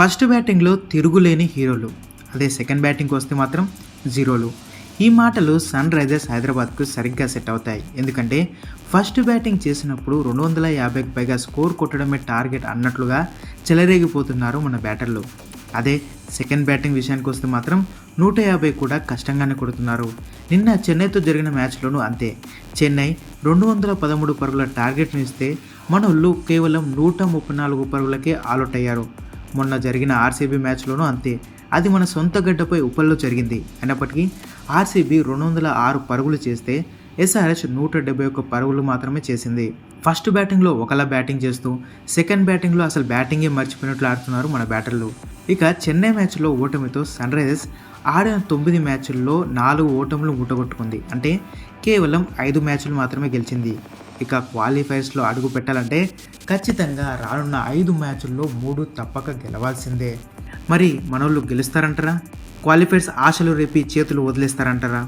First బ్యాటింగ్లో తిరుగులేని హీరోలు. అదే సెకండ్ బ్యాటింగ్కి వస్తే మాత్రం జీరోలు. ఈ మాటలు సన్ రైజర్స్ హైదరాబాద్కు సరిగ్గా సెట్ అవుతాయి. ఎందుకంటే ఫస్ట్ బ్యాటింగ్ చేసినప్పుడు రెండు వందల యాభైకి పైగా స్కోర్ కొట్టడమే టార్గెట్ అన్నట్లుగా చెలరేగిపోతున్నారు మన బ్యాటర్లు. అదే సెకండ్ బ్యాటింగ్ విషయానికి వస్తే మాత్రం నూట యాభై కూడా కష్టంగానే కొడుతున్నారు. నిన్న చెన్నైతో జరిగిన మ్యాచ్లోనూ అంతే. చెన్నై రెండు వందల పదమూడు పరుగుల టార్గెట్ను ఇస్తే మనోళ్ళు కేవలం నూట ముప్పై నాలుగు పరుగులకే ఆలౌట్ అయ్యారు. మొన్న జరిగిన ఆర్సీబీ మ్యాచ్లోనూ అంతే. అది మన సొంత గడ్డపై ఉపల్లో జరిగింది. అయినప్పటికీ ఆర్సీబీ రెండు వందల ఆరు పరుగులు చేస్తే ఎస్ఆర్హెచ్ నూట డెబ్బై ఒక్క పరుగులు మాత్రమే చేసింది. ఫస్ట్ బ్యాటింగ్లో ఒకలా బ్యాటింగ్ చేస్తూ సెకండ్ బ్యాటింగ్లో అసలు బ్యాటింగే మర్చిపోయినట్లు ఆడుతున్నారు మన బ్యాటర్లు. ఇక చెన్నై మ్యాచ్లో ఓటమితో సన్ రైజర్స్ ఆడిన తొమ్మిది మ్యాచ్ల్లో నాలుగు ఓటములు మూటగొట్టుకుంది అంటే కేవలం ఐదు మ్యాచ్లు మాత్రమే గెలిచింది. ఇక క్వాలిఫైర్స్లో అడుగు పెట్టాలంటే ఖచ్చితంగా రానున్న ఐదు మ్యాచ్ల్లో మూడు తప్పక గెలవాల్సిందే. మరి మనోళ్ళు గెలుస్తారంటారా? క్వాలిఫైర్స్ ఆశలు రేపి చేతులు వదిలేస్తారంటారా?